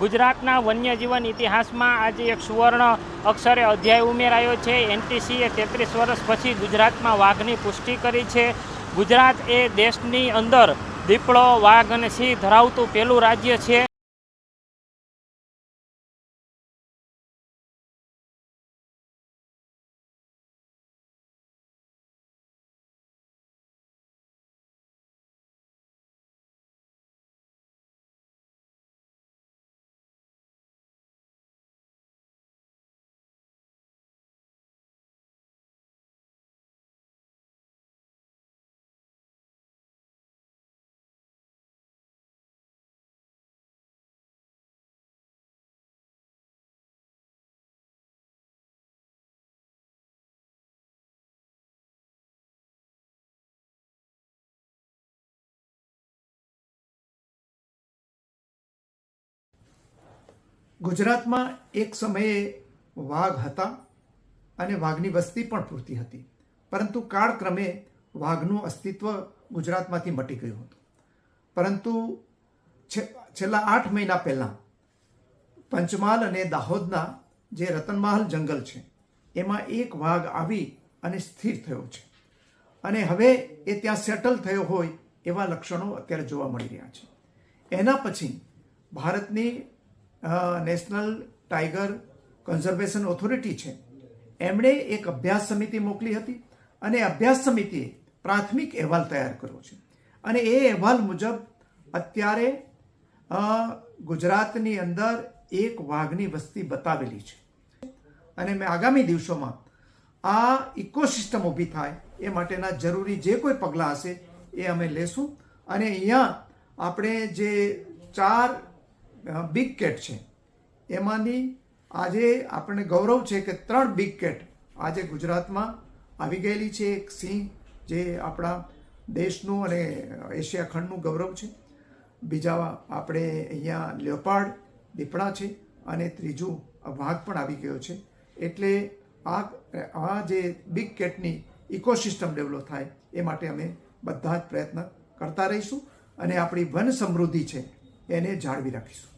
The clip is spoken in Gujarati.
ગુજરાતના વન્યજીવન ઇતિહાસમાં આજે એક સુવર્ણ અક્ષરે અધ્યાય ઉમેરાયો છે. એનટીસીએ તેત્રીસ વર્ષ પછી ગુજરાતમાં વાઘની પુષ્ટિ કરી છે. ગુજરાત એ દેશની અંદર દીપડો, વાઘ અને સિંહ ધરાવતું પહેલું રાજ્ય છે. ગુજરાતમાં એક સમયે વાઘ હતા અને વાઘની વસ્તી પણ પૂરતી હતી. પરંતુ કાળક્રમે વાઘનું અસ્તિત્વ ગુજરાતમાંથી મટી ગયું હતું. પરંતુ છેલ્લા આઠ મહિના પહેલાં પંચમહાલ અને દાહોદના જે રતનમહાલ જંગલ છે, એમાં એક વાઘ આવી અને સ્થિર થયો છે. અને હવે એ ત્યાં સેટલ થયો હોય એવા લક્ષણો અત્યારે જોવા મળી રહ્યા છે. એના પછી ભારતની નેશનલ ટાઈગર કન્ઝર્વેશન ઓથોરિટી છે. એમણે એક અભ્યાસ સમિતિ મોકલી હતી અને અભ્યાસ સમિતિએ પ્રાથમિક અહેવાલ તૈયાર કર્યો છે. અને એ અહેવાલ મુજબ અત્યારે ગુજરાતની અંદર એક વાઘની વસ્તી બતાવેલી છે. અને મેં આગામી દિવસોમાં આ ઇકોસિસ્ટમ ઊભી થાય એ માટેના જરૂરી જે કોઈ પગલાં હશે એ અમે લેશું. અને અહીંયા આપણે જે ચાર બિગ કેટ છે. એમાંની આજે આપણને ગૌરવ છે કે ત્રણ બિગ કેટ આજે ગુજરાતમાં આવી ગયેલી છે. એક સિંહ જે આપણા દેશનું અને એશિયા ખંડનું ગૌરવ છે. બીજા આપણે અહીંયા લ્યોપાડ દીપડા છે અને ત્રીજું વાઘ પણ આવી ગયો છે. એટલે આ આ જે બિગ કેટની ઇકોસિસ્ટમ ડેવલપ થાય એ માટે અમે બધા જ પ્રયત્ન કરતા રહીશું. અને આપણી વન સમૃદ્ધિ છે એને જાળવી રાખીશું.